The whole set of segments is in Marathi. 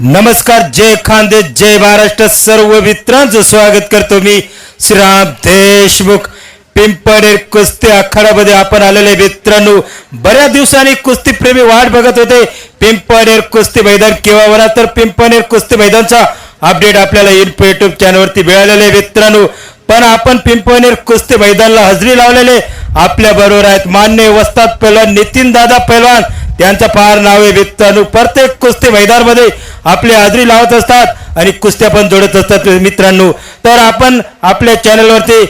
नमस्कार जय खानदे जय महाराष्ट्र सर्व मित्रांचं स्वागत करतो मी श्रीराम देशमुख. पिंपळेर कुस्ती आखाड्यामध्ये आपण आलेले मित्रांनो बऱ्याच दिवसांनी कुस्ती प्रेमी वाट बघत होते. पिंपणेर कुस्ती मैदान केव्हा वरा तर पिंपळेर कुस्ती मैदानचा अपडेट आपल्याला इन्फो युट्यूब चॅनलवरती मिळालेले मित्रांनो. पण आपण पिंपनेर कुस्ती मैदानला हजेरी लावलेले आपल्या बरोबर आहेत मान्य वस्तात पहिलवान नितीन दादा पहिलवान त्यांचं फार नाव आहे अनु प्रत्येक कुस्ती मैदानमध्ये आपली हाजरी लावत असतात आणि कुस्त्या पण जोडत असतात मित्रांनो. तर आपण आपल्या चॅनलवरती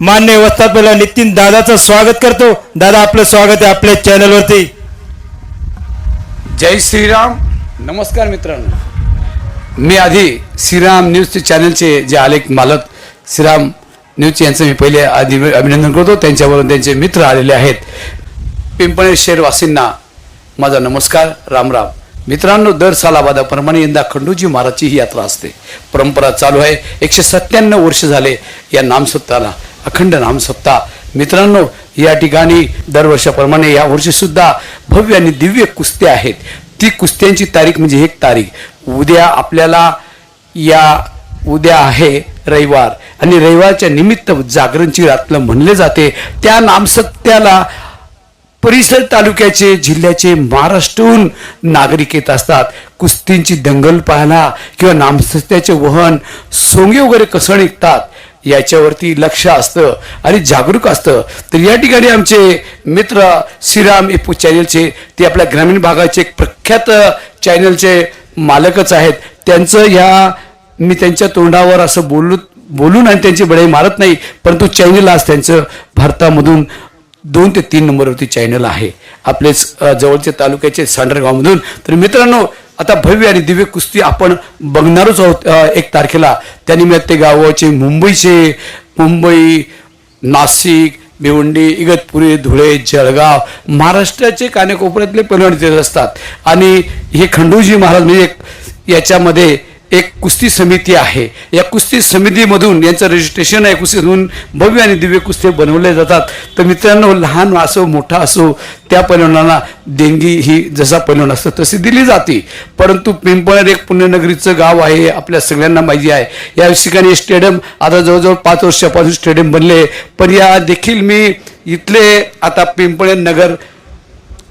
मान्य वस्तात पहिला नितीन दादाचं स्वागत करतो. दादा आपलं स्वागत आहे आपल्या चॅनलवरती. जय श्रीराम. नमस्कार मित्रांनो. मी आधी श्रीराम न्यूज चॅनलचे जे आलेख मालक श्रीराम न्यूज यांचं मी पहिले आधी अभिनंदन करतो. त्यांच्यावरून त्यांचे मित्र आलेले आहेत. पिंपळे शहरवासींना माझा नमस्कार राम राम. मित्रांनो दर सालाबादाप्रमाणे यंदा खंडूजी महाराजची ही यात्रा असते. परंपरा चालू आहे. एकशे सत्त्याण्णव वर्ष झाले या नामसत्ताला अखंड नामसत्ता. मित्रांनो या ठिकाणी दरवर्षाप्रमाणे या वर्षीसुद्धा भव्य आणि दिव्य कुस्त्या आहेत. ती कुस्त्यांची तारीख म्हणजे एक तारीख. उद्या आपल्याला या उद्या आहे रविवार. आणि रविवारच्या निमित्त जागरणची रात्र म्हणले जाते. त्या नामसत्याला परिसर तालुक्याचे जिल्ह्याचे महाराष्ट्रहून नागरिक येत असतात. कुस्तींची दंगल पाहायला किंवा नामसत्याचे वहन सोंगे वगैरे कसं निघतात याच्यावरती लक्ष असतं आणि जागरूक असतं. तर या ठिकाणी आमचे मित्र श्रीराम एपू चॅनलचे ते आपल्या ग्रामीण भागाचे एक प्रख्यात चॅनलचे मालकच आहेत. त्यांचं ह्या मी त्यांच्या तोंडावर असं बोलू बोलून आणि त्यांची बढाई मारत नाही परंतु चॅनल आज त्यांचं भारतामधून दोन ते तीन नंबरवरती चॅनल आहे. आपलेच जवळचे तालुक्याचे सांडरगावमधून. तर मित्रांनो आता भव्य आणि दिव्य कुस्ती आपण बघणारच आहोत एक तारखेला. त्यानिमित्त गावाचे मुंबईचे मुंबई नाशिक भिवंडी इगतपुरी धुळे जळगाव महाराष्ट्राचे कानेकोपऱ्यातले पैलवान तिथे असतात आणि हे खंडूजी महाराज म्हणजे एक याच्यामध्ये एक कुस्ती समिती आहे. या कुस्ती समितीमधून यांचं रजिस्ट्रेशन आहे. कुस्तीमधून भव्य आणि दिव्य कुस्ती बनवले जातात. तर मित्रांनो लहान असो मोठा असो त्या पैलवानांना देणगी ही जसा पैलवान असतो तशी दिली जाते. परंतु पिंपळनेर एक पुण्यनगरीचं गाव आहे आपल्या सगळ्यांना माहिती आहे. या ठिकाणी स्टेडियम आता जवळजवळ पाच वर्षापासून स्टेडियम बनले. पण या देखील मी इथले आता पिंपळे नगर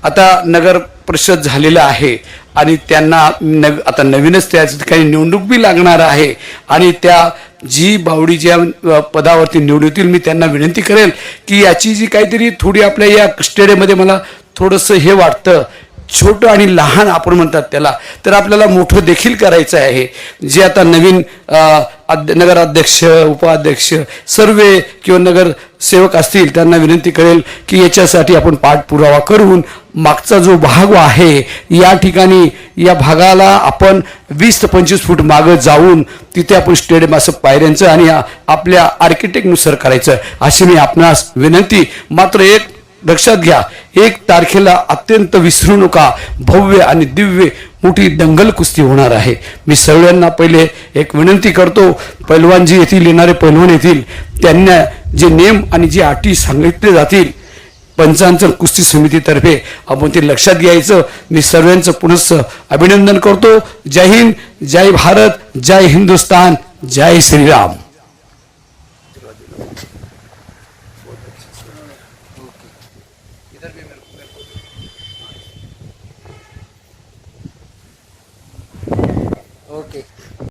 आता नगर परिषद झालेलं आहे आणि त्यांना नव आता नवीनच त्या ठिकाणी निवडणूक बी लागणार आहे आणि त्या जी बावडी ज्या पदावरती निवडतील मी त्यांना विनंती करेल की याची जी काहीतरी थोडी आपल्या या स्टेडियममध्ये मला थोडंसं हे वाटतं. छोटं आणि लहान आपण म्हणतात त्याला. तर आपल्याला मोठं देखील करायचं आहे. जे आता नवीन नगराध्यक्ष उपाध्यक्ष सर्वे किंवा नगरसेवक असतील त्यांना विनंती करेल की याच्यासाठी आपण पाठपुरावा करून मागचा जो भाग आहे या ठिकाणी या भागाला आपण वीस ते पंचवीस फूट मागं जाऊन तिथे आपण स्टेडियम असं पायऱ्यांचं आणि आपल्या आर्किटेक्टनुसार करायचं अशी मी आपणास विनंती. मात्र एक लक्षात घ्या एक तारखेला अत्यंत विसरू नका भव्य आणि दिव्य मोठी दंगल कुस्ती होणार आहे. मी सगळ्यांना पहिले एक विनंती करतो पैलवान जी येथील येणारे पैलवान येथील त्यांना जे नेम आणि जे अटी सांगितले जातील पंचांचं कुस्ती समितीतर्फे आपण ते लक्षात घ्यायचं. मी सर्वांचं पुनश्च अभिनंदन करतो. जय हिंद जय भारत जय हिंदुस्तान जय श्रीराम. de